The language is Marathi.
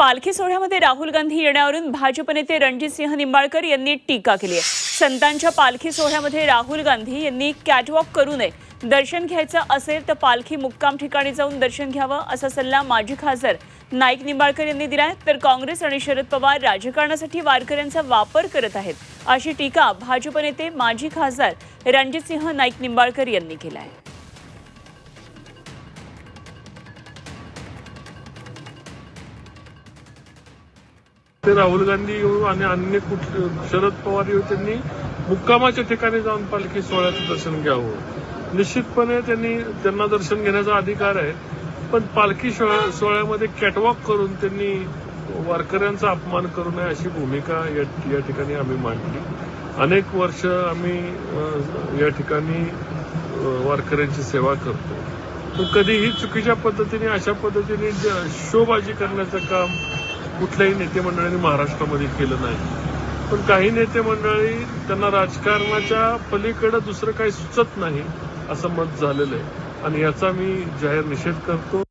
पालखी सोहळ्यामध्ये राहुल गांधी येण्यावरून भाजप नेते रणजितसिंह निंबाळकर यांनी टीका केली आहे. संतांच्या पालखी सोहळ्यामध्ये राहुल गांधी यांनी कॅटवॉक करू नये. दर्शन घ्यायचं असेल तर पालखी मुक्काम ठिकाणी जाऊन दर्शन घ्यावं असा सल्ला माजी खासदार नाईक निंबाळकर यांनी दिलाय तर काँग्रेस आणि शरद पवार राजकारणासाठी वारकऱ्यांचा वापर करत आहेत. अशी टीका भाजप नेते माजी खासदार रणजितसिंह नाईक निंबाळकर यांनी केला आहे. ते राहुल गांधी आणि अन्य कुठले शरद पवार येऊ त्यांनी मुक्कामाच्या ठिकाणी जाऊन पालखी सोहळ्याचं दर्शन घ्यावं. निश्चितपणे त्यांनी त्यांना दर्शन घेण्याचा अधिकार आहे पण पालखी सोहळ्या सोहळ्यामध्ये कॅटवॉक करून त्यांनी वारकऱ्यांचा अपमान करू नये अशी भूमिका या ठिकाणी आम्ही मांडली. अनेक वर्ष आम्ही या ठिकाणी वारकऱ्यांची सेवा करतो. पण कधीही चुकीच्या पद्धतीने अशा पद्धतीने शोबाजी करण्याचं काम कुठल्याही नेते मंडळींनी महाराष्ट्रामध्ये केलं नाही. पण काही नेते मंडळी त्यांना राजकारणाच्या पलीकडं दुसरं काही सुचत नाही असं मत झालेलं आहे. आणि याचा मी जाहीर निषेध करतो.